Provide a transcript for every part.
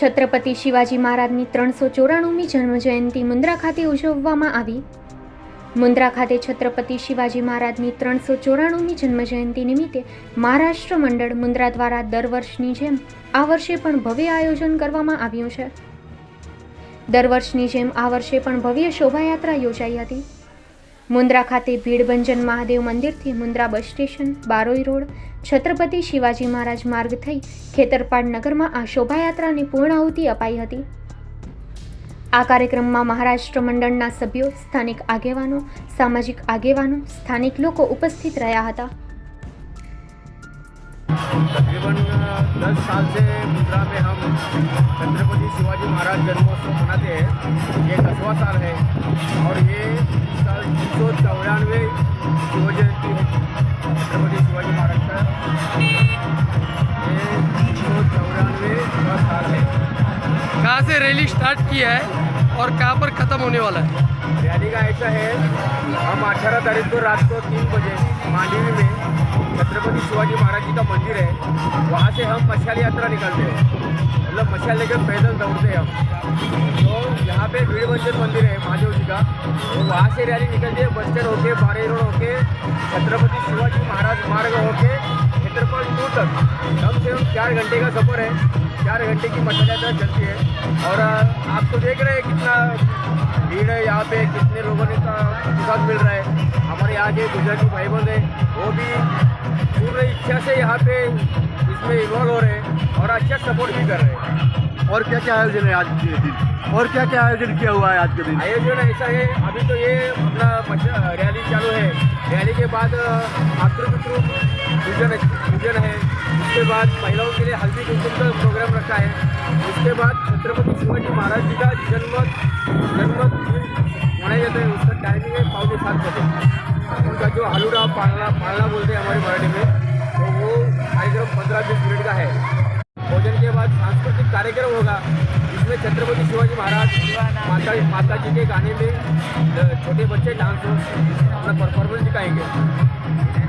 છત્રપતિ શિવાજી મહારાજની ત્રણસો ચોરાણુંમી જન્મજયંતિ મુન્દ્રા ખાતે ઉજવવામાં આવી. મુન્દ્રા ખાતે છત્રપતિ શિવાજી મહારાજની ત્રણસો ચોરાણુંમી જન્મજયંતિ નિમિત્તે મહારાષ્ટ્ર મંડળ મુન્દ્રા દ્વારા દર વર્ષની જેમ આ વર્ષે પણ ભવ્ય આયોજન કરવામાં આવ્યું છે. દર વર્ષની જેમ આ વર્ષે પણ ભવ્ય શોભાયાત્રા યોજાઈ હતી. મુન્દ્રા ખાતે ભીડભંજન મહાદેવ મંદિરથી Mundra bus station, Baroi road, Chhatrapati Shivaji Maharaj Marg થઈ ખેતરપાડ નગરમાં આ શોભાયાત્રાને પૂર્ણાહુતિ અપાઈ હતી. આ કાર્યક્રમમાં મહારાષ્ટ્ર મંડળના સભ્યો, સ્થાનિક આગેવાનો, સામાજિક આગેવાનો, સ્થાનિક લોકો ઉપસ્થિત રહ્યા હતા. तकरीबन दस साल से मुद्रा में हम छत्रपति शिवाजी महाराज जन्मोत्सव मनाते हैं। ये दसवा साल है और ये साल तीन सौ चौरानवे शिव जयंती है। छत्रपति शिवाजी महाराज का। ये तीन सौ चौरानवे साल है। कहाँ से रैली स्टार्ट किया है और कहाँ पर ख़त्म होने वाला है? रैली का ऐसा है हम अठारह तारीख को रात को तीन बजे मांडवी में छत्रपति शिवाजी महाराज जी का मंदिर है. वहाँ से हम मशाल यात्रा निकलते हैं. मतलब मशाल लेकर पैदल दौड़ते हैं हम. तो यहाँ पे वीरभंजन मंदिर है महादेव जी का. तो वहाँ से रैली निकलती है बस्तर होके बारे रोड होके छत्रपति शिवाजी महाराज मार्ग होके चार घंटे का सफ़र है। चार घंटे की मशाल यात्रा चलती है। और आप तो देख रहे हैं कितना भीड़ है यहाँ पे कितने लोगों ने का मिल रहा है। हमारे यहाँ के गुजराती भाई बंद है वो भी पूर्ण इच्छा से यहाँ पे इसमें इन्वॉल्व हो रहे हैं और अच्छा सपोर्ट भी कर रहे हैं। और क्या क्या आयोजन है आज के दिन? और क्या क्या आयोजन किया हुआ है आज के दिन? आयोजन ऐसा है अभी तो ये अपना रैली चालू है। रैली के बाद पूजन है उसके बाद महिलाओं के लिए हल्दी कुमकुम का प्रोग्राम रखा है। उसके बाद छत्रपति शिवाजी महाराज जी का जन्म जन्म मनाया जाता है। उसका टाइमिंग है पाँच सात बजे। उनका जो हलूड़ा पालना पालना बोलते हैं हमारे मराठी में तो वो कार्यक्रम पंद्रह बीस मिनट का है। भोजन के बाद सांस्कृतिक कार्यक्रम होगा, जिसमें छत्रपति शिवाजी महाराज, माता माता जी के गाने में छोटे बच्चे डांस अपना परफॉर्मेंस दिखाएँगे।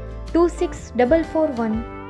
26441